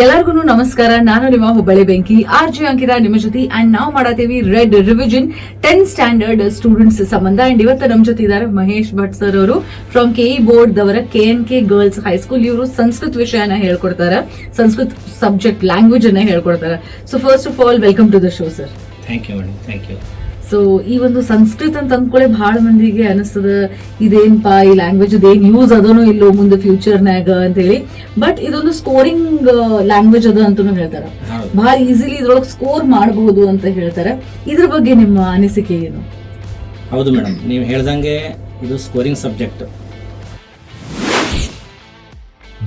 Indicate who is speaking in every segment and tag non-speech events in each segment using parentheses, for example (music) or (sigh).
Speaker 1: ಎಲ್ಲರಿಗೂ ನಮಸ್ಕಾರ. ನಾನು ನಿಮ್ಮ ಹುಬ್ಬಳ್ಳಿ ಬೆಂಕಿ. ಆರ್ ಜಿ ಅಂಕಿತ ನಿಮ್ಮ ಜೊತೆ ಅಂಡ್ ನಾವು ಮಾಡತ್ತೀವಿ Red revision ten standard students ಸಂಬಂಧ. ಅಂಡ್ ಇವತ್ತು ನಮ್ಮ ಜೊತೆ ಇದ್ದಾರೆ ಮಹೇಶ್ ಭಟ್ ಸರ್ ಅವರು ಫ್ರಮ್ ಕೆ ಇ ಬೋರ್ಡ್ ದವರ K N K girls high school ಇವರು ಸಂಸ್ಕೃತ ವಿಷಯನ ಹೇಳ್ಕೊಡ್ತಾರೆ. ಸಂಸ್ಕೃತ್ ಸಬ್ಜೆಕ್ಟ್ ಲ್ಯಾಂಗ್ವೇಜ್ ಅನ್ನ ಹೇಳ್ಕೊಡ್ತಾರೆ. So first of all welcome to the show sir
Speaker 2: thank you thank you
Speaker 1: so ಈ ಒಂದು ಸಂಸ್ಕೃತ ಅಂತ ಅಂದ್ಕೊಳ್ಳೆ ಬಹಳ ಮಂದಿಗೆ ಅನಿಸ್ತದ ಇದೇನ್ಪಾ ಈ ಲ್ಯಾಂಗ್ವೇಜ್ ಏನ್ ಯೂಸ್ ಅದನೋ ಇಲ್ಲೋ ಮುಂದೆ ಫ್ಯೂಚರ್ನಾಗ ಅಂತ ಹೇಳಿ. ಬಟ್ ಇದೊಂದು ಸ್ಕೋರಿಂಗ್ ಲ್ಯಾಂಗ್ವೇಜ್ ಅದ ಅಂತ ಹೇಳ್ತಾರ. ಬಹಳ ಈಸಿಲಿ ಇದ್ರೊಳಗೆ ಸ್ಕೋರ್ ಮಾಡಬಹುದು ಅಂತ ಹೇಳ್ತಾರೆ. ಇದ್ರ ಬಗ್ಗೆ ನಿಮ್ಮ ಅನಿಸಿಕೆ ಏನು?
Speaker 2: ಹೌದು ಮೇಡಮ್ ನೀವು ಹೇಳ್ದಂಗೆ ಇದು ಸ್ಕೋರಿಂಗ್ ಸಬ್ಜೆಕ್ಟ್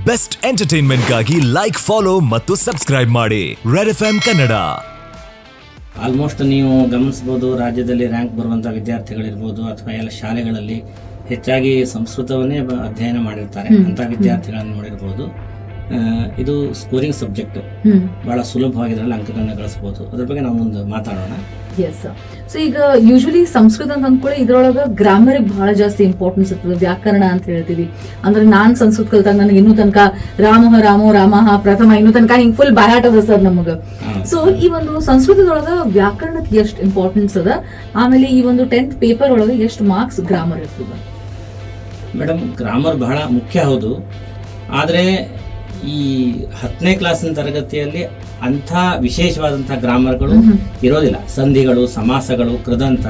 Speaker 3: ಬೆಸ್ಟ್ ಎಂಟರ್ಟೈನ್ಮೆಂಟ್ಗಾಗಿ ಲೈಕ್ ಫಾಲೋ ಮತ್ತು ಸಬ್ಸ್ಕ್ರೈಬ್ ಮಾಡಿ. Red F M Kannada
Speaker 2: almost ನೀವು ಗಮನಿಸ್ಬೋದು ರಾಜ್ಯದಲ್ಲಿ ರ್ಯಾಂಕ್ ಬರುವಂಥ ವಿದ್ಯಾರ್ಥಿಗಳಿರ್ಬೋದು ಅಥವಾ ಎಲ್ಲ ಶಾಲೆಗಳಲ್ಲಿ ಹೆಚ್ಚಾಗಿ ಸಂಸ್ಕೃತವನ್ನೇ ಅಧ್ಯಯನ ಮಾಡಿರ್ತಾರೆ. ಅಂಥ ವಿದ್ಯಾರ್ಥಿಗಳನ್ನು ನೋಡಿರ್ಬೋದು. ಇದು ಸ್ಕೋರಿಂಗ್ ಸಬ್ಜೆಕ್ಟ್ ಬಹಳ ಸುಲಭವಾಗಿ ಇದರಲ್ಲಿ ಅಂಕಗಳನ್ನ ಗಳಿಸಬಹುದು. ಅದ್ರ ಬಗ್ಗೆ ನಾವು ಮುಂದೆ ಮಾತಾಡೋಣ
Speaker 1: ಎಸ್ ಸೊ ಈಗ ಯೂಶಲಿ ಸಂಸ್ಕೃತ ಅಂತ ಅಂದ್ಕೊಳ್ಳಿ ಇದ್ರೊಳಗ ಗ್ರಾಮರ್ ಬಹಳ ಜಾಸ್ತಿ ಇಂಪಾರ್ಟೆನ್ಸ್ ಇರ್ತದೆ. ವ್ಯಾಕರಣ ಅಂತ ಹೇಳ್ತೀವಿ. ಅಂದ್ರೆ ನಾನ್ ಸಂಸ್ಕೃತ ಕಲ್ತಾಗ ನನಗೆ ಇನ್ನೂ ತನಕ ರಾಮಹ ರಾಮೋ ರಾಮಹಾ ಪ್ರಥಮ ಇನ್ನೂ ತನಕ ಹಿಂಗ್ ಫುಲ್ ಬಯಾಟ್ ಅದ ಸರ್ ನಮಗ. ಸೊ ಈ ಒಂದು ಸಂಸ್ಕೃತದೊಳಗ ವ್ಯಾಕರಣಕ್ಕೆ ಎಷ್ಟು ಇಂಪಾರ್ಟೆನ್ಸ್ ಅದ? ಆಮೇಲೆ ಈ ಒಂದು ಟೆಂತ್ ಪೇಪರ್ ಒಳಗ ಎಷ್ಟು ಮಾರ್ಕ್ಸ್ ಗ್ರಾಮರ್ ಇರ್ತದೆ?
Speaker 2: ಮೇಡಮ್ ಗ್ರಾಮರ್ ಬಹಳ ಮುಖ್ಯ ಹೌದು. ಆದರೆ ಈ ಹತ್ತನೇ ಕ್ಲಾಸಿನ ತರಗತಿಯಲ್ಲಿ ಅಂಥ ವಿಶೇಷವಾದಂಥ ಗ್ರಾಮರ್ಗಳು ಇರೋದಿಲ್ಲ. ಸಂಧಿಗಳು ಸಮಾಸಗಳು ಕೃದಂತ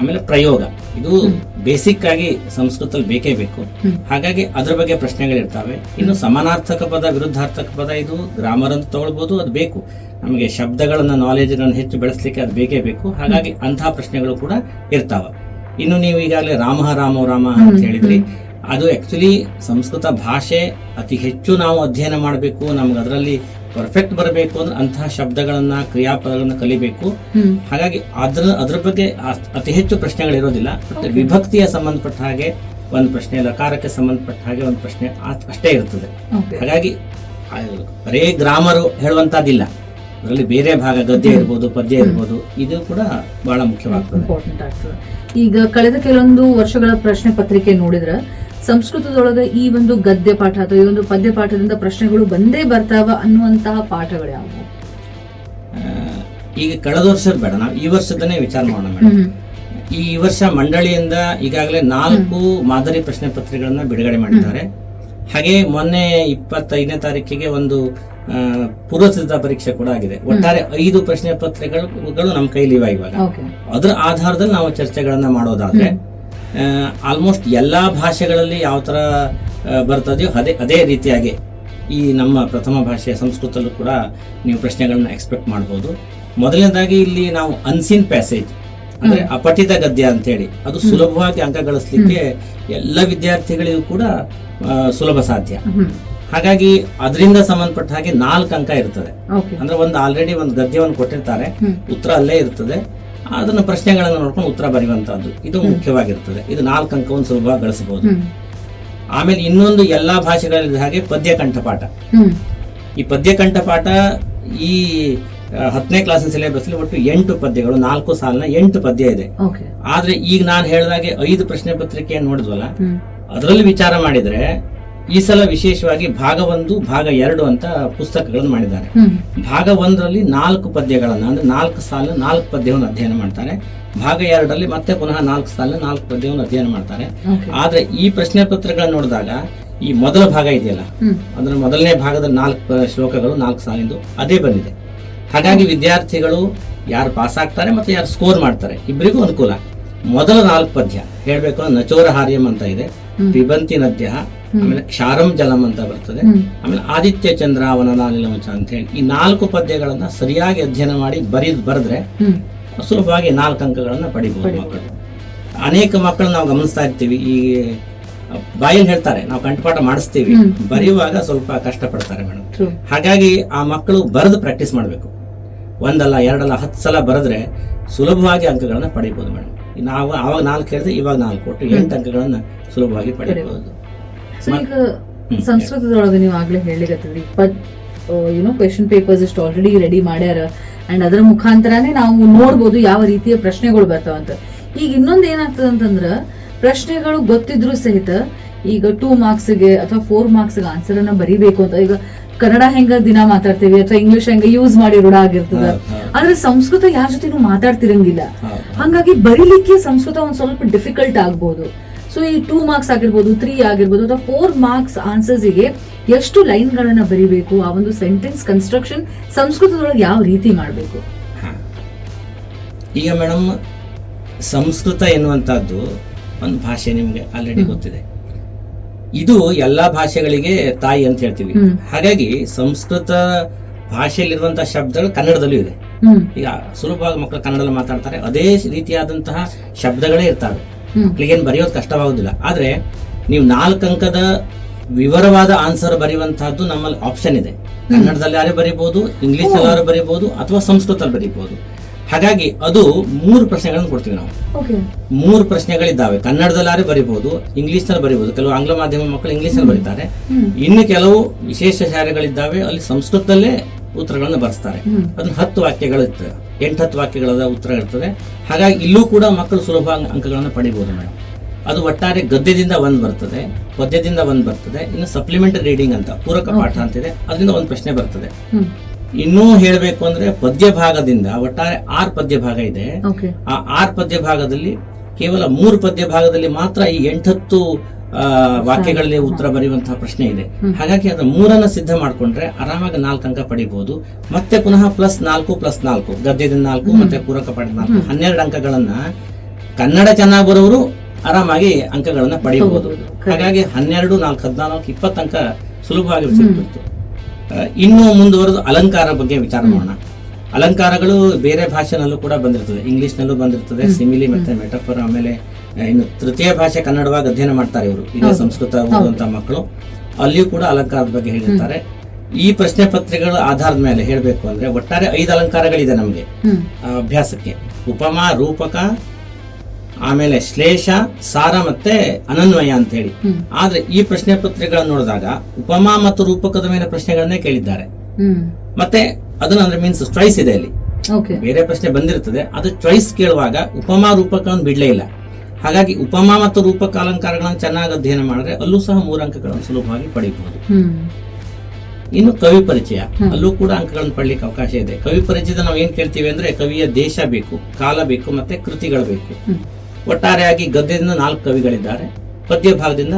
Speaker 2: ಆಮೇಲೆ ಪ್ರಯೋಗ. ಇದು ಬೇಸಿಕ್ ಆಗಿ ಸಂಸ್ಕೃತದಲ್ಲಿ ಬೇಕೇ ಬೇಕು. ಹಾಗಾಗಿ ಅದ್ರ ಬಗ್ಗೆ ಪ್ರಶ್ನೆಗಳಿರ್ತವೆ. ಇನ್ನು ಸಮಾನಾರ್ಥಕ ಪದ ವಿರುದ್ಧಾರ್ಥಕ ಪದ ಇದು ಗ್ರಾಮರ್ ಅಂತ ತಗೊಳ್ಬೋದು ಅದು ಬೇಕು. ನಮಗೆ ಶಬ್ದಗಳನ್ನ ನಾಲೆಜ್ಗಳನ್ನು ಹೆಚ್ಚು ಬೆಳೆಸಲಿಕ್ಕೆ ಅದು ಬೇಕೇ ಬೇಕು. ಹಾಗಾಗಿ ಅಂತಹ ಪ್ರಶ್ನೆಗಳು ಕೂಡ ಇರ್ತಾವ. ಇನ್ನು ನೀವು ಈಗಾಗಲೇ ರಾಮ ರಾಮ ರಾಮ ಅಂತ ಹೇಳಿದ್ರಿ. ಅದು ಆ್ಯಕ್ಚುಲಿ ಸಂಸ್ಕೃತ ಭಾಷೆ ಅತಿ ಹೆಚ್ಚು ನಾವು ಅಧ್ಯಯನ ಮಾಡಬೇಕು ನಮ್ಗೆ ಅದರಲ್ಲಿ ಪರ್ಫೆಕ್ಟ್ ಬರಬೇಕು ಅಂದ್ರೆ ಅಂತಹ ಶಬ್ದಗಳನ್ನ ಕ್ರಿಯಾಪದಗಳನ್ನ ಕಲಿಬೇಕು. ಹಾಗಾಗಿ ಅದ್ರ ಅದ್ರ ಬಗ್ಗೆ ಅತಿ ಹೆಚ್ಚು ಪ್ರಶ್ನೆಗಳಿರೋದಿಲ್ಲ ಮತ್ತೆ ವಿಭಕ್ತಿಯ ಸಂಬಂಧಪಟ್ಟ ಹಾಗೆ ಒಂದು ಪ್ರಶ್ನೆ ಲಕಾರಕ್ಕೆ ಸಂಬಂಧಪಟ್ಟ ಹಾಗೆ ಒಂದು ಪ್ರಶ್ನೆ ಅಷ್ಟೇ ಇರ್ತದೆ. ಹಾಗಾಗಿ ಬರೇ ಗ್ರಾಮರು ಹೇಳುವಂತಹದ್ದಿಲ್ಲ ಅದರಲ್ಲಿ ಬೇರೆ ಭಾಗ ಗದ್ಯ ಇರ್ಬೋದು ಪದ್ಯ ಇರ್ಬೋದು ಇದು ಕೂಡ ಬಹಳ ಮುಖ್ಯವಾಗ್ತದೆ.
Speaker 1: ಇಂಪಾರ್ಟೆಂಟ್ ಆಗ್ತದೆ. ಈಗ ಕಳೆದ ಕೆಲವೊಂದು ವರ್ಷಗಳ ಪ್ರಶ್ನೆ ಪತ್ರಿಕೆ ನೋಡಿದ್ರ ಸಂಸ್ಕೃತದೊಳಗ ಈ ಒಂದು ಗದ್ಯ ಪಾಠ ಅಥವಾ ಈ ಒಂದು ಪದ್ಯ ಪಾಠದಿಂದ ಪ್ರಶ್ನೆಗಳು ಬಂದೇ ಬರ್ತಾವ ಅನ್ನುವಂತಹ ಪಾಠಗಳು ಯಾವುವು?
Speaker 2: ಈಗ ಕಳೆದ ವರ್ಷದ ಬೇಡ ನಾವು ಈ ವರ್ಷದನ್ನೇ ವಿಚಾರ ಮಾಡೋಣ ಮೇಡಮ್. ಈ ವರ್ಷ ಮಂಡಳಿಯಿಂದ ಈಗಾಗಲೇ ನಾಲ್ಕು ಮಾದರಿ ಪ್ರಶ್ನೆ ಪತ್ರಿಕೆಗಳನ್ನ ಬಿಡುಗಡೆ ಮಾಡಿದ್ದಾರೆ. ಹಾಗೆ ಮೊನ್ನೆ ಇಪ್ಪತ್ತೈದನೇ ತಾರೀಕಿಗೆ ಒಂದು ಪೂರ್ವಸಿದ್ಧ ಪರೀಕ್ಷೆ ಕೂಡ ಆಗಿದೆ. ಒಟ್ಟಾರೆ ಐದು ಪ್ರಶ್ನೆ ಪತ್ರಿಕೆಗಳು ನಮ್ಮ ಕೈಲಿ ಇವ ಇವಾಗ. ಅದರ ಆಧಾರದಲ್ಲಿ ನಾವು ಚರ್ಚೆಗಳನ್ನ ಮಾಡೋದಾದ್ರೆ ಆಲ್ಮೋಸ್ಟ್ ಎಲ್ಲಾ ಭಾಷೆಗಳಲ್ಲಿ ಯಾವ ತರ ಬರ್ತದೆಯೋ ಅದೇ ಅದೇ ರೀತಿಯಾಗಿ ಈ ನಮ್ಮ ಪ್ರಥಮ ಭಾಷೆ ಸಂಸ್ಕೃತಲ್ಲೂ ಕೂಡ ನೀವು ಪ್ರಶ್ನೆಗಳನ್ನ ಎಕ್ಸ್ಪೆಕ್ಟ್ ಮಾಡಬಹುದು ಮೊದಲನೇದಾಗಿ ಇಲ್ಲಿ ನಾವು ಅನ್ಸಿನ್ ಪ್ಯಾಸೇಜ್ ಅಂದ್ರೆ ಅಪಠಿತ ಗದ್ಯ ಅಂತ ಹೇಳಿ ಅದು ಸುಲಭವಾಗಿ ಅಂಕ ಗಳಿಸ್ಲಿಕ್ಕೆ ಎಲ್ಲ ವಿದ್ಯಾರ್ಥಿಗಳಿಗೂ ಕೂಡ ಸುಲಭ ಸಾಧ್ಯ. ಹಾಗಾಗಿ ಅದರಿಂದ ಸಂಬಂಧಪಟ್ಟ ಹಾಗೆ ನಾಲ್ಕು ಅಂಕ ಇರ್ತದೆ. ಅಂದ್ರೆ ಒಂದು ಆಲ್ರೆಡಿ ಒಂದು ಗದ್ಯವನ್ನು ಕೊಟ್ಟಿರ್ತಾರೆ. ಉತ್ತರ ಅಲ್ಲೇ ಇರ್ತದೆ. ಅದನ್ನ ಪ್ರಶ್ನೆಗಳನ್ನು ನೋಡ್ಕೊಂಡು ಉತ್ತರ ಬರೆಯುವಂತಹದ್ದು ಇದು ಮುಖ್ಯವಾಗಿರ್ತದೆ. ಇದು ನಾಲ್ಕು ಅಂಕವನ್ನು ಸುಲಭ ಗಳಿಸಬಹುದು. ಆಮೇಲೆ ಇನ್ನೊಂದು ಎಲ್ಲಾ ಭಾಷೆಗಳಲ್ಲಿ ಹಾಗೆ ಪದ್ಯ ಕಂಠಪಾಠ ಈ ಪದ್ಯ ಕಂಠಪಾಠ ಈ ಹತ್ತನೇ ಕ್ಲಾಸಿನ ಸಿಲೆಬಸ್ ಒಟ್ಟು ಎಂಟು ಪದ್ಯಗಳು ನಾಲ್ಕು ಸಾಲಿನ ಎಂಟು ಪದ್ಯ ಇದೆ. ಆದ್ರೆ ಈಗ ನಾನು ಹೇಳಿದಾಗೆ ಐದು ಪ್ರಶ್ನೆ ಪತ್ರಿಕೆ ನೋಡಿದ್ವಲ್ಲ ಅದರಲ್ಲಿ ವಿಚಾರ ಮಾಡಿದ್ರೆ ಈ ಸಲ ವಿಶೇಷವಾಗಿ ಭಾಗ ಒಂದು ಭಾಗ ಎರಡು ಅಂತ ಪುಸ್ತಕಗಳನ್ನು ಮಾಡಿದ್ದಾರೆ. ಭಾಗ ಒಂದರಲ್ಲಿ ನಾಲ್ಕು ಪದ್ಯಗಳನ್ನು ಅಂದ್ರೆ ನಾಲ್ಕು ಸಾಲು ನಾಲ್ಕು ಪದ್ಯವನ್ನು ಅಧ್ಯಯನ ಮಾಡ್ತಾರೆ. ಭಾಗ ಎರಡರಲ್ಲಿ ಮತ್ತೆ ಪುನಃ ನಾಲ್ಕು ಸಾಲು ನಾಲ್ಕು ಪದ್ಯವನ್ನು ಅಧ್ಯಯನ ಮಾಡ್ತಾರೆ. ಆದ್ರೆ ಈ ಪ್ರಶ್ನೆ ಪತ್ರಗಳನ್ನು ನೋಡಿದಾಗ ಈ ಮೊದಲ ಭಾಗ ಇದೆಯಲ್ಲ? ಅಂದ್ರೆ ಮೊದಲನೇ ಭಾಗದ ನಾಲ್ಕು ಶ್ಲೋಕಗಳು ನಾಲ್ಕು ಸಾಲಿಂದು ಅದೇ ಬಂದಿದೆ. ಹಾಗಾಗಿ ವಿದ್ಯಾರ್ಥಿಗಳು ಯಾರು ಪಾಸ್ ಆಗ್ತಾರೆ ಮತ್ತೆ ಯಾರು ಸ್ಕೋರ್ ಮಾಡ್ತಾರೆ ಇಬ್ಬರಿಗೂ ಅನುಕೂಲ. ಮೊದಲ ನಾಲ್ಕು ಪದ್ಯ ಹೇಳ್ಬೇಕು ನಚೋರ ಹಾರ್ಯಂ ಅಂತ ಇದೆ. ಪಿಬಂತಿ ನದ್ಯ ಆಮೇಲೆ ಕ್ಷಾರಂ ಜಲಂ ಅಂತ ಬರ್ತದೆ. ಆಮೇಲೆ ಆದಿತ್ಯ ಚಂದ್ರ ನಿಲಮಚ ಅಂತ ಹೇಳಿ ಈ ನಾಲ್ಕು ಪದ್ಯಗಳನ್ನ ಸರಿಯಾಗಿ ಅಧ್ಯಯನ ಮಾಡಿ ಬರೀದ್ ಬರೆದ್ರೆ ಸುಲಭವಾಗಿ ನಾಲ್ಕು ಅಂಕಗಳನ್ನ ಪಡಿಬಹುದು ಮಕ್ಕಳು. ಅನೇಕ ಮಕ್ಕಳು ನಾವು ಗಮನಿಸ್ತಾ ಇರ್ತೀವಿ. ಈ ಬಾಯಲ್ಲಿ ಹೇಳ್ತಾರೆ ನಾವು ಕಂಠಪಾಠ ಮಾಡಿಸ್ತೀವಿ. ಬರೆಯುವಾಗ ಸ್ವಲ್ಪ ಕಷ್ಟಪಡ್ತಾರೆ ಮೇಡಮ್.
Speaker 1: ಟ್ರೂ
Speaker 2: ಹಾಗಾಗಿ ಆ ಮಕ್ಕಳು ಬರೆದು ಪ್ರಾಕ್ಟೀಸ್ ಮಾಡಬೇಕು. ಒಂದಲ್ಲ ಎರಡಲ್ಲ ಹತ್ತು ಸಲ ಬರೆದ್ರೆ ಸುಲಭವಾಗಿ ಅಂಕಗಳನ್ನ ಪಡಿಬಹುದು ಮೇಡಮ್. ನಾವು ಆವಾಗ ನಾಲ್ಕು ಹೇಳಿದ್ರೆ ಇವಾಗ ನಾಲ್ಕು ಒಟ್ಟು ಎಂಟು ಅಂಕಗಳನ್ನ ಸುಲಭವಾಗಿ ಪಡಿಬಹುದು
Speaker 1: ಸೊ ಈಗ ಸಂಸ್ಕೃತದೊಳಗೆ ನೀವು ಆಗ್ಲೇ ಹೇಳಿಗತ್ತಿದ್ರಿ but you know question papers ಇಷ್ಟು ಆಲ್ರೆಡಿ ರೆಡಿ ಮಾಡ್ಯಾರ. ಅಂಡ್ ಅದರ ಮುಖಾಂತರನೇ ನಾವು ನೋಡ್ಬೋದು ಯಾವ ರೀತಿಯ ಪ್ರಶ್ನೆಗಳು ಬರ್ತಾವಂತ ಈಗ ಇನ್ನೊಂದು ಏನಾಗ್ತದ ಅಂತಂದ್ರ ಪ್ರಶ್ನೆಗಳು ಗೊತ್ತಿದ್ರು ಸಹಿತ ಈಗ ಟೂ ಮಾರ್ಕ್ಸ್ಗೆ ಅಥವಾ ಫೋರ್ ಮಾರ್ಕ್ಸ್ಗೆ ಆನ್ಸರ್ ಅನ್ನ ಬರಿಬೇಕು ಅಂತ. ಈಗ ಕನ್ನಡ ಹೆಂಗ ದಿನ ಮಾತಾಡ್ತೀವಿ ಅಥವಾ ಇಂಗ್ಲಿಷ್ ಹೆಂಗ ಯೂಸ್ ಮಾಡಿ ರೂಢ ಆಗಿರ್ತದ. ಆದ್ರೆ ಸಂಸ್ಕೃತ ಯಾರ ಜೊತೆನೂ ಮಾತಾಡ್ತಿರಂಗಿಲ್ಲ. ಹಂಗಾಗಿ ಬರೀಲಿಕ್ಕೆ ಸಂಸ್ಕೃತ ಒಂದ್ ಸ್ವಲ್ಪ ಡಿಫಿಕಲ್ಟ್ ಆಗ್ಬೋದು. ಸೊ ಈ ಟೂ ಮಾರ್ಕ್ಸ್ ಆಗಿರ್ಬೋದು ತ್ರೀ ಆಗಿರ್ಬೋದು ಅಥವಾ ಫೋರ್ ಮಾರ್ಕ್ಸ್ ಆನ್ಸರ್ಸ್ಗೆ ಎಷ್ಟು ಲೈನ್ ಗಳನ್ನ ಬರಿಬೇಕು? ಆ ಒಂದು ಸೆಂಟೆನ್ಸ್ ಕನ್ಸ್ಟ್ರಕ್ಷನ್ ಸಂಸ್ಕೃತದೊಳಗೆ ಯಾವ ರೀತಿ ಮಾಡಬೇಕು?
Speaker 2: ಹಾ. ಈಗ ಮೇಡಮ್ ಸಂಸ್ಕೃತ ಎನ್ನುವಂಥದ್ದು ಒಂದು ಭಾಷೆ ನಿಮಗೆ ಆಲ್ರೆಡಿ ಗೊತ್ತಿದೆ. ಇದು ಎಲ್ಲಾ ಭಾಷೆಗಳಿಗೆ ತಾಯಿ ಅಂತ ಹೇಳ್ತೀವಿ. ಹಾಗಾಗಿ ಸಂಸ್ಕೃತ ಭಾಷೆಯಲ್ಲಿರುವಂತಹ ಶಬ್ದಗಳು ಕನ್ನಡದಲ್ಲೂ ಇದೆ. ಈಗ ಸುಲಭವಾಗಿ ಮಕ್ಕಳು ಕನ್ನಡದಲ್ಲಿ ಮಾತಾಡ್ತಾರೆ ಅದೇ ರೀತಿಯಾದಂತಹ ಶಬ್ದಗಳೇ ಇರ್ತವೆ. ಮಕ್ಕಳಿಗೇನು ಬರೆಯೋದು ಕಷ್ಟವಾಗೋದಿಲ್ಲ. ಆದ್ರೆ ನೀವು ನಾಲ್ಕು ಅಂಕದ ವಿವರವಾದ ಆನ್ಸರ್ ಬರೆಯುವಂತಹದ್ದು ನಮ್ಮಲ್ಲಿ ಆಪ್ಷನ್ ಇದೆ. ಕನ್ನಡದಲ್ಲಿ ಯಾರು ಬರೀಬಹುದು ಇಂಗ್ಲಿಷ್ ಯಾರು ಬರೀಬಹುದು ಅಥವಾ ಸಂಸ್ಕೃತದಲ್ಲಿ ಬರೀಬಹುದು ಹಾಗಾಗಿ ಅದು ಮೂರು ಪ್ರಶ್ನೆಗಳನ್ನು ಕೊಡ್ತೀವಿ ನಾವು. ಮೂರು ಪ್ರಶ್ನೆಗಳಿದ್ದಾವೆ. ಕನ್ನಡದಲ್ಲಾರೆ ಬರೀಬಹುದು ಇಂಗ್ಲಿಷ್ನಲ್ಲಿ ಬರೀಬಹುದು ಕೆಲವು ಆಂಗ್ಲ ಮಾಧ್ಯಮ ಮಕ್ಕಳು ಇಂಗ್ಲಿಷ್ನಲ್ಲಿ ಬರೀತಾರೆ. ಇನ್ನು ಕೆಲವು ವಿಶೇಷ ಶಾಲೆಗಳಿದ್ದಾವೆ. ಅಲ್ಲಿ ಸಂಸ್ಕೃತದಲ್ಲೇ ಉತ್ತರಗಳನ್ನು ಬರೆಸ್ತಾರೆ. ಅದನ್ನ ಹತ್ತು ವಾಕ್ಯಗಳು ಎಂಟು ಹತ್ತು ವಾಕ್ಯಗಳದ ಉತ್ತರ ಇರ್ತದೆ. ಹಾಗಾಗಿ ಇಲ್ಲೂ ಕೂಡ ಮಕ್ಕಳು ಸುಲಭ ಅಂಕ- ಅಂಕಗಳನ್ನು ಪಡಿಬಹುದು ಮೇಡಮ್ ಅದು ಒಟ್ಟಾರೆ ಗದ್ಯದಿಂದ ಒಂದು ಬರ್ತದೆ ಪದ್ಯದಿಂದ ಒಂದು ಬರ್ತದೆ ಇನ್ನು ಸಪ್ಲಿಮೆಂಟರಿ ರೀಡಿಂಗ್ ಅಂತ ಪೂರಕ ಪಾಠ ಅಂತಿದೆ ಅದರಿಂದ ಒಂದು ಪ್ರಶ್ನೆ ಬರ್ತದೆ. ಇನ್ನೂ ಹೇಳಬೇಕು ಅಂದ್ರೆ ಪದ್ಯ ಭಾಗದಿಂದ ಒಟ್ಟಾರೆ ಆರ್ ಪದ್ಯ ಭಾಗ ಇದೆ. ಆ ಆರ್ ಪದ್ಯ ಭಾಗದಲ್ಲಿ ಕೇವಲ ಮೂರು ಪದ್ಯ ಭಾಗದಲ್ಲಿ ಮಾತ್ರ ಈ ಎಂಟತ್ತು ವಾಕ್ಯಗಳಲ್ಲಿ ಉತ್ತರ ಬರೆಯುವಂತಹ ಪ್ರಶ್ನೆ ಇದೆ. ಹಾಗಾಗಿ ಅದರ ಮೂರನ್ನ ಸಿದ್ಧ ಮಾಡ್ಕೊಂಡ್ರೆ ಆರಾಮಾಗಿ ನಾಲ್ಕು ಅಂಕ ಪಡಿಬಹುದು ಮತ್ತೆ ಪುನಃ ಪ್ಲಸ್ ನಾಲ್ಕು ಪ್ಲಸ್ ನಾಲ್ಕು ಗದ್ಯದ ನಾಲ್ಕು ಮತ್ತೆ ಪೂರಕ ಪಡೆದ ನಾಲ್ಕು ಹನ್ನೆರಡು ಅಂಕಗಳನ್ನ ಕನ್ನಡ ಚೆನ್ನಾಗಿ ಬರೋರು ಆರಾಮಾಗಿ ಅಂಕಗಳನ್ನ
Speaker 1: ಪಡೆಯಬಹುದು
Speaker 2: ಹಾಗಾಗಿ ಹನ್ನೆರಡು ನಾಲ್ಕು ಹದಿನಾಲ್ಕು ಇಪ್ಪತ್ತು ಅಂಕ ಸುಲಭವಾಗಿ ಸಿಗ್ಬಿಡ್ತು. ಇನ್ನು ಮುಂದುವರೆದು ಅಲಂಕಾರ ಬಗ್ಗೆ ವಿಚಾರ ಮಾಡೋಣ. ಅಲಂಕಾರಗಳು ಬೇರೆ ಭಾಷೆನಲ್ಲೂ ಕೂಡ ಬಂದಿರ್ತದೆ. ಇಂಗ್ಲಿಷ್ನಲ್ಲೂ ಬಂದಿರ್ತದೆ. ಸಿಮಿಲಿ ಮತ್ತೆ ಮೆಟಫರ್ ಆಮೇಲೆ ಇನ್ನು ತೃತೀಯ ಭಾಷೆ ಕನ್ನಡವಾಗಿ ಅಧ್ಯಯನ ಮಾಡ್ತಾರೆ ಇವರು. ಈಗ ಸಂಸ್ಕೃತ ಓದುವಂತ ಮಕ್ಕಳು. ಅಲ್ಲಿಯೂ ಕೂಡ ಅಲಂಕಾರದ ಬಗ್ಗೆ ಹೇಳಿರ್ತಾರೆ. ಈ ಪ್ರಶ್ನೆ ಪತ್ರಿಕೆಗಳ ಆಧಾರದ ಮೇಲೆ ಹೇಳಬೇಕು ಅಂದ್ರೆ ಒಟ್ಟಾರೆ ಐದು ಅಲಂಕಾರಗಳಿದೆ ನಮಗೆ. ಅಭ್ಯಾಸಕ್ಕೆ. ಉಪಮಾ ರೂಪಕ ಆಮೇಲೆ ಶ್ಲೇಷ ಸಾರ ಮತ್ತೆ ಅನನ್ವಯ ಅಂತ ಹೇಳಿ. ಆದ್ರೆ ಈ ಪ್ರಶ್ನೆ ಪತ್ರಿಕೆಗಳನ್ನು ನೋಡಿದಾಗ ಉಪಮಾ ಮತ್ತು ರೂಪಕದ ಮೇಲೆ ಪ್ರಶ್ನೆಗಳನ್ನೇ ಕೇಳಿದ್ದಾರೆ. ಮತ್ತೆ ಅದನ್ನ ಅಂದ್ರೆ ಮೀನ್ಸ್ ಚಾಯ್ಸ್ ಇದೆ ಅಲ್ಲಿ. ಬೇರೆ ಪ್ರಶ್ನೆ ಬಂದಿರ್ತದೆ ಅದು ಚಾಯ್ಸ್ ಕೇಳುವಾಗ ಉಪಮಾ ರೂಪಕವನ್ನು ಬಿಡ್ಲೇ ಇಲ್ಲ. ಹಾಗಾಗಿ ಉಪಮಾ ಮತ್ತು ರೂಪಕ ಅಲಂಕಾರಗಳನ್ನು ಚೆನ್ನಾಗಿ ಅಧ್ಯಯನ ಮಾಡಿದ್ರೆ ಅಲ್ಲೂ ಸಹ ಮೂರು ಅಂಕಗಳನ್ನು ಸುಲಭವಾಗಿ
Speaker 1: ಪಡೆಯಬಹುದು
Speaker 2: ಇನ್ನು ಕವಿ ಪರಿಚಯ. ಅಲ್ಲೂ ಕೂಡ ಅಂಕಗಳನ್ನು ಪಡ್ಲಿಕ್ಕೆ ಅವಕಾಶ ಇದೆ. ಕವಿ ಪರಿಚಯದ ನಾವು ಏನ್ ಕೇಳ್ತೀವಿ ಅಂದ್ರೆ ಕವಿಯ ದೇಶ ಬೇಕು ಕಾಲ ಬೇಕು ಮತ್ತೆ ಕೃತಿಗಳು ಬೇಕು. ಒಟ್ಟಾರೆಯಾಗಿ ಗದ್ಯದಿಂದ ನಾಲ್ಕು ಕವಿಗಳಿದ್ದಾರೆ. ಪದ್ಯ ಭಾಗದಿಂದ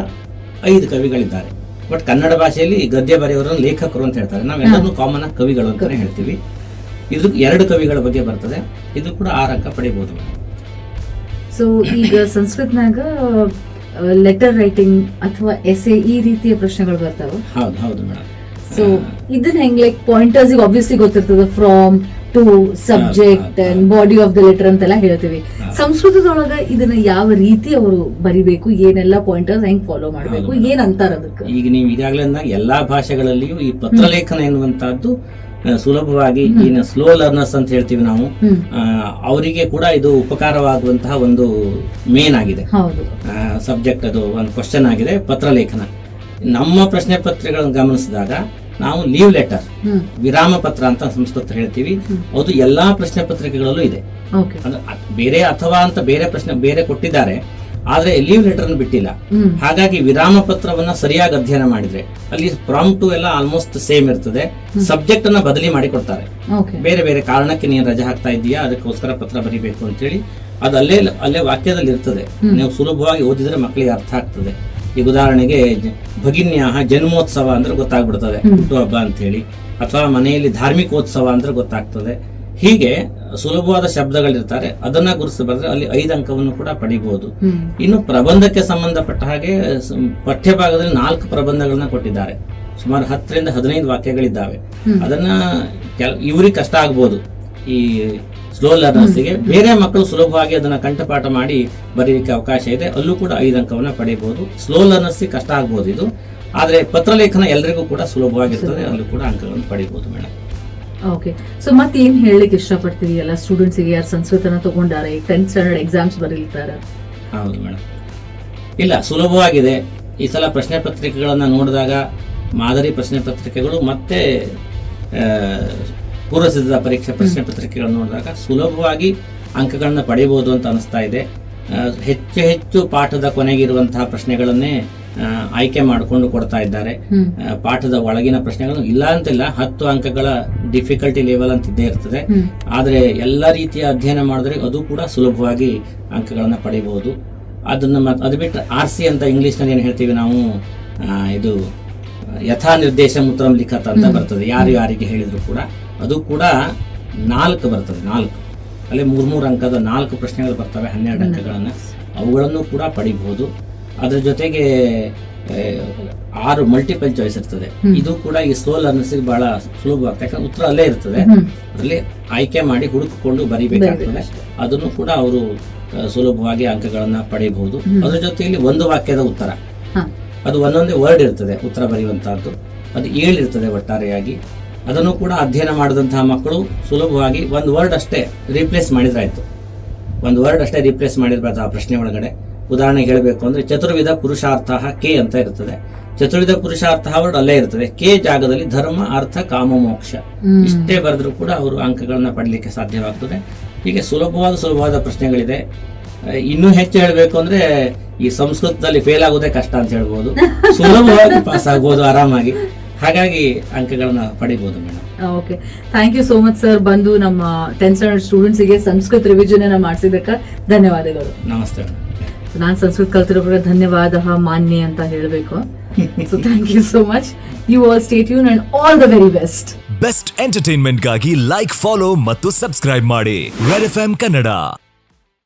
Speaker 2: ಐದು ಕವಿಗಳಿದ್ದಾರೆ. ಬಟ್ ಕನ್ನಡ ಭಾಷೆಯಲ್ಲಿ ಗದ್ಯ ಬರೆಯೋರನ್ನು ಲೇಖಕರು ಅಂತ ಹೇಳ್ತಾರೆ. ನಾವೆಲ್ಲರೂ ಕಾಮನ್ ಆಗಿ ಕವಿಗಳು ಅಂತಾನೆ ಹೇಳ್ತೀವಿ. ಇದು ಎರಡು ಕವಿಗಳ ಬಗ್ಗೆ ಬರ್ತದೆ. ಇದು ಕೂಡ ಆರಂಕ ಅಂಕ ಪಡಿಬಹುದು.
Speaker 1: ಸೊ ಈಗ ಸಂಸ್ಕೃತ್ನಾಗ ಲೆಟರ್ ರೈಟಿಂಗ್ ಅಥವಾ ಎಸೆ ಈ ರೀತಿಯ ಪ್ರಶ್ನೆಗಳು ಬರ್ತಾವ.
Speaker 2: ಹೌದು ಹೌದು ಮೇಡಮ್.
Speaker 1: ಸೊ ಇದನ್ನ ಹೆಂಗ್ ಲೈಕ್ ಪಾಯಿಂಟರ್ಸ್ ಆಬ್ವಿಯಸ್ಲಿ ಗೊತ್ತಿರ್ತದೆ. From to subject. And body of the letter ಅಂತೆಲ್ಲ ಹೇಳ್ತೀವಿ. ಸಂಸ್ಕೃತದೊಳಗ ಇದನ್ನ ಯಾವ ರೀತಿ ಅವರು ಬರಿಬೇಕು ಏನೆಲ್ಲ ಪಾಯಿಂಟರ್ಸ್ ಹೆಂಗ್ ಫಾಲೋ ಮಾಡಬೇಕು
Speaker 2: ಏನಂತಾರ
Speaker 1: ಏನ್ ಅಂತಾರ ಅದಕ್ಕೆ?
Speaker 2: ಈಗ ನೀವು ಈಗಾಗಲೇ ಎಲ್ಲಾ ಭಾಷೆಗಳಲ್ಲಿಯೂ ಈ ಪತ್ರಲೇಖನ ಎನ್ನುವಂತಹದ್ದು ಸುಲಭವಾಗಿ ಏನು ಸ್ಲೋ ಲರ್ನರ್ಸ್ ಅಂತ ಹೇಳ್ತೀವಿ ನಾವು. ಅವರಿಗೆ ಕೂಡ ಇದು ಉಪಕಾರವಾಗುವಂತಹ ಒಂದು ಮೇನ್ ಆಗಿದೆ. ಸಬ್ಜೆಕ್ಟ್ ಅದು ಒಂದು ಕ್ವಶನ್ ಆಗಿದೆ ಪತ್ರಲೇಖನ. ನಮ್ಮ ಪ್ರಶ್ನೆ ಪತ್ರಿಕೆಗಳನ್ನು ಗಮನಿಸಿದಾಗ ನಾವು ಲೀವ್ ಲೆಟರ್ ವಿರಾಮ ಪತ್ರ ಅಂತ ಸಂಸ್ಕೃತ ಹೇಳ್ತೀವಿ. ಅದು ಎಲ್ಲಾ ಪ್ರಶ್ನೆ ಪತ್ರಿಕೆಗಳಲ್ಲೂ ಇದೆ. ಬೇರೆ ಅಥವಾ ಅಂತ ಬೇರೆ ಪ್ರಶ್ನೆ ಬೇರೆ ಕೊಟ್ಟಿದ್ದಾರೆ. ಆದ್ರೆ ಲೀವ್ ಲೆಟರ್ ಬಿಟ್ಟಿಲ್ಲ. ಹಾಗಾಗಿ ವಿರಾಮ ಪತ್ರವನ್ನ ಸರಿಯಾಗಿ ಅಧ್ಯಯನ ಮಾಡಿದ್ರೆ ಅಲ್ಲಿ ಪ್ರಾಂಪ್ಟು ಎಲ್ಲ ಆಲ್ಮೋಸ್ಟ್ ಸೇಮ್ ಇರ್ತದೆ. ಸಬ್ಜೆಕ್ಟ್ ಅನ್ನ ಬದಲಿ ಮಾಡಿ ಕೊಡ್ತಾರೆ ಬೇರೆ ಬೇರೆ ಕಾರಣಕ್ಕೆ ನೀನು ರಜೆ ಹಾಕ್ತಾ ಇದೀಯಾ ಅದಕ್ಕೋಸ್ಕರ ಪತ್ರ ಬರಿಬೇಕು ಅಂತೇಳಿ ಅದು ಅಲ್ಲೇ ಅಲ್ಲೇ ವಾಕ್ಯದಲ್ಲಿ ಇರ್ತದೆ. ನೀವು ಸುಲಭವಾಗಿ ಓದಿದ್ರೆ ಮಕ್ಕಳಿಗೆ ಅರ್ಥ ಆಗ್ತದೆ. ಈಗ ಉದಾಹರಣೆಗೆ ಭಗಿನ್ಯಾಹ ಜನ್ಮೋತ್ಸವ ಅಂದ್ರೆ ಗೊತ್ತಾಗ್ಬಿಡ್ತದೆ. ಹುಟ್ಟುಹಬ್ಬ ಅಂತ ಹೇಳಿ ಅಥವಾ ಮನೆಯಲ್ಲಿ ಧಾರ್ಮಿಕೋತ್ಸವ ಅಂದ್ರೆ ಗೊತ್ತಾಗ್ತದೆ. ಹೀಗೆ ಸುಲಭವಾದ ಶಬ್ದಗಳಿರ್ತಾರೆ. ಅದನ್ನ ಗುರುತಿಸಿ ಬರೆದ್ರೆ ಅಲ್ಲಿ ಐದು ಅಂಕವನ್ನು ಕೂಡ ಪಡಿಬಹುದು ಇನ್ನು ಪ್ರಬಂಧಕ್ಕೆ ಸಂಬಂಧಪಟ್ಟ ಹಾಗೆ ಪಠ್ಯ ಪಠ್ಯಭಾಗದಲ್ಲಿ ನಾಲ್ಕು ಪ್ರಬಂಧಗಳನ್ನ ಕೊಟ್ಟಿದ್ದಾರೆ. ಸುಮಾರು ಹತ್ತರಿಂದ ಹದಿನೈದು ವಾಕ್ಯಗಳಿದ್ದಾವೆ. ಅದನ್ನ ಕೆಲ ಇವ್ರಿಗೆ ಕಷ್ಟ ಆಗ್ಬೋದು. ಈ ಸ್ಲೋ ಲರ್ನರ್ಸ್ಗೆ ಬೇರೆ ಮಕ್ಕಳು ಸುಲಭವಾಗಿ ಅದನ್ನ ಕಂಠಪಾಠ ಮಾಡಿ ಬರೀಲಿಕ್ಕೆ ಅವಕಾಶ ಇದೆ. ಅಲ್ಲೂ ಕೂಡ ಐದು ಅಂಕವನ್ನ ಪಡೆಯಬಹುದು ಸ್ಲೋ ಲರ್ನರ್ಸ್ಗೆ ಕಷ್ಟ ಆಗ್ಬೋದು ಇದು. ಆದ್ರೆ ಪತ್ರಲೇಖನ ಎಲ್ರಿಗೂ ಕೂಡ ಸುಲಭವಾಗಿರ್ತದೆ. ಅಲ್ಲೂ ಕೂಡ ಅಂಕಗಳನ್ನು ಪಡೆಯಬಹುದು ಮೇಡಮ್
Speaker 1: ಓಕೆ ಸೊ ಮತ್ತೆ ಏನ್ ಹೇಳಲಿಕ್ಕೆ ಇಷ್ಟಪಡ್ತೀವಿ ಎಲ್ಲ ಸ್ಟೂಡೆಂಟ್ಸ್ಗೆ ಯಾರು ಸಂಸ್ಕೃತನ ತಗೊಂಡಾರೆ? ಈಗ ಟೆಂತ್ ಸ್ಟ್ಯಾಂಡರ್ಡ್ ಎಕ್ಸಾಮ್ಸ್ ಬರೀತಾರ
Speaker 2: ಹೌದು ಮೇಡಮ್ ಇಲ್ಲ ಸುಲಭವಾಗಿದೆ. ಈ ಸಲ ಪ್ರಶ್ನೆ ಪತ್ರಿಕೆಗಳನ್ನು ನೋಡಿದಾಗ ಮಾದರಿ ಪ್ರಶ್ನೆ ಪತ್ರಿಕೆಗಳು ಮತ್ತೆ ಪೂರ್ವಸಿದ್ಧ ಪರೀಕ್ಷೆ ಪ್ರಶ್ನೆ ಪತ್ರಿಕೆಗಳನ್ನು ನೋಡಿದಾಗ ಸುಲಭವಾಗಿ ಅಂಕಗಳನ್ನ ಪಡೆಯಬಹುದು ಅಂತ ಅನಿಸ್ತಾ ಇದೆ. ಹೆಚ್ಚು ಹೆಚ್ಚು ಪಾಠದ ಕೊನೆಗಿರುವಂತಹ ಪ್ರಶ್ನೆಗಳನ್ನೇ ಆಯ್ಕೆ ಮಾಡಿಕೊಂಡು ಕೊಡ್ತಾ ಇದ್ದಾರೆ. ಪಾಠದ ಒಳಗಿನ ಪ್ರಶ್ನೆಗಳು ಇಲ್ಲ ಅಂತಿಲ್ಲ ಹತ್ತು ಅಂಕಗಳ ಡಿಫಿಕಲ್ಟಿ ಲೆವೆಲ್ ಅಂತ ಇದ್ದೇ ಇರ್ತದೆ. ಆದರೆ ಎಲ್ಲ ರೀತಿಯ ಅಧ್ಯಯನ ಮಾಡಿದ್ರೆ ಅದು ಕೂಡ ಸುಲಭವಾಗಿ ಅಂಕಗಳನ್ನು ಪಡೆಯಬಹುದು ಅದನ್ನು ಅದು ಬಿಟ್ಟರೆ ಆರ್ ಸಿ ಅಂತ ಇಂಗ್ಲೀಷ್ನಲ್ಲಿ ಏನು ಹೇಳ್ತೀವಿ ನಾವು? ಇದು ಯಥಾ ನಿರ್ದೇಶ ಮುತ್ರಂ ಲಿಖತ್ ಅಂತ ಬರ್ತದೆ. ಯಾರು ಯಾರಿಗೆ ಹೇಳಿದ್ರು ಕೂಡ ಅದು ಕೂಡ ನಾಲ್ಕು ಬರ್ತದೆ ನಾಲ್ಕು. ಅಲ್ಲಿ ಮೂರು ಮೂರು ಅಂಕದ ನಾಲ್ಕು ಪ್ರಶ್ನೆಗಳು ಬರ್ತವೆ ಹನ್ನೆರಡು ಅಂಕಗಳನ್ನು. ಅವುಗಳನ್ನು ಕೂಡ ಪಡಿಬಹುದು. ಅದ್ರ ಜೊತೆಗೆ ಆರು ಮಲ್ಟಿಪಲ್ ಚಾಯ್ಸ್ ಇರ್ತದೆ. ಇದು ಕೂಡ ಈ ಸ್ಲೋ ಅನ್ನಿಸಿಗೆ ಬಹಳ ಸುಲಭವಾಗ್ತದೆ ಯಾಕಂದ್ರೆ ಉತ್ತರ ಅಲ್ಲೇ ಇರ್ತದೆ.
Speaker 1: ಅದ್ರಲ್ಲಿ
Speaker 2: ಅದರಲ್ಲಿ ಆಯ್ಕೆ ಮಾಡಿ ಹುಡುಕಿಕೊಂಡು ಬರಿಬೇಕಾಗ್ತದೆ. ಅದನ್ನು ಕೂಡ ಅವರು ಸುಲಭವಾಗಿ ಅಂಕಗಳನ್ನ ಪಡೆಯಬಹುದು. ಅದ್ರ ಜೊತೆಯಲ್ಲಿ ಒಂದು ವಾಕ್ಯದ ಉತ್ತರ. ಅದು ಒಂದೊಂದೇ ವರ್ಡ್ ಇರ್ತದೆ ಉತ್ತರ ಬರೆಯುವಂತಹದ್ದು. ಅದು ಏಳಿರ್ತದೆ ಒಟ್ಟಾರೆಯಾಗಿ. ಅದನ್ನು ಕೂಡ ಅಧ್ಯಯನ ಮಾಡಿದಂತಹ ಮಕ್ಕಳು ಸುಲಭವಾಗಿ ಒಂದು ವರ್ಡ್ ಅಷ್ಟೇ ರೀಪ್ಲೇಸ್ ಮಾಡಿದ್ರಾಯ್ತು ಒಂದು ವರ್ಡ್ ಅಷ್ಟೇ ರೀಪ್ಲೇಸ್ ಮಾಡಿರ್ಬಾರ್ದು ಆ ಪ್ರಶ್ನೆ ಒಳಗಡೆ. ಉದಾಹರಣೆಗೆ ಹೇಳಬೇಕು ಅಂದ್ರೆ ಚತುರ್ವಿಧ ಪುರುಷಾರ್ಥ ಕೆ ಅಂತ ಇರ್ತದೆ. ಚತುರ್ವಿಧ ಪುರುಷಾರ್ಥ ವರ್ಡ್ ಅಲ್ಲೇ ಇರ್ತದೆ. ಕೆ ಜಾಗದಲ್ಲಿ ಧರ್ಮ ಅರ್ಥ ಕಾಮ ಮೋಕ್ಷ. ಇಷ್ಟೇ ಬರೆದ್ರು ಕೂಡ ಅವರು ಅಂಕಗಳನ್ನ ಪಡಲಿಕ್ಕೆ ಸಾಧ್ಯವಾಗ್ತದೆ. ಹೀಗೆ ಸುಲಭವಾದ ಸುಲಭವಾದ ಪ್ರಶ್ನೆಗಳಿದೆ. ಇನ್ನೂ ಹೆಚ್ಚು ಹೇಳಬೇಕು ಅಂದ್ರೆ ಈ ಸಂಸ್ಕೃತದಲ್ಲಿ ಫೇಲ್ ಆಗೋದೇ ಕಷ್ಟ ಅಂತ ಹೇಳ್ಬೋದು. (laughs) ಸುಲಭವಾಗಿ ಪಾಸ್ ಆಗ್ಬೋದು ಆರಾಮಾಗಿ. ಹಾಗಾಗಿ ಅಂಕಗಳನ್ನ ಪಡಿಬಹುದು madam.
Speaker 1: Okay thank you so much sir ಬಂದು ನಮ್ಮ ಟೆಂತ್ ಸ್ಟ್ಯಾಂಡರ್ಡ್ ಸ್ಟೂಡೆಂಟ್ಸಿಗೆ ಸಂಸ್ಕೃತ ರಿವಿಜನ್ ಮಾಡಿಸಿದ್ದಕ್ಕೆ ಧನ್ಯವಾದಗಳು.
Speaker 2: ನಮಸ್ತೆ
Speaker 1: ನಾನು ಸಂಸ್ಕೃತ ಕಲ್ತಿರೋ ಕೂಡ ಧನ್ಯವಾದ ಮಾನ್ಯ ಅಂತ ಹೇಳಬೇಕು. So thank you so much you all state ಯೂನ್ and all the very best
Speaker 3: best ಎಂಟರ್ಟೈನ್ಮೆಂಟ್ಗಾಗಿ like follow ಮತ್ತು ಸಬ್ಸ್ಕ್ರೈಬ್ ಮಾಡಿ. Red F Kannada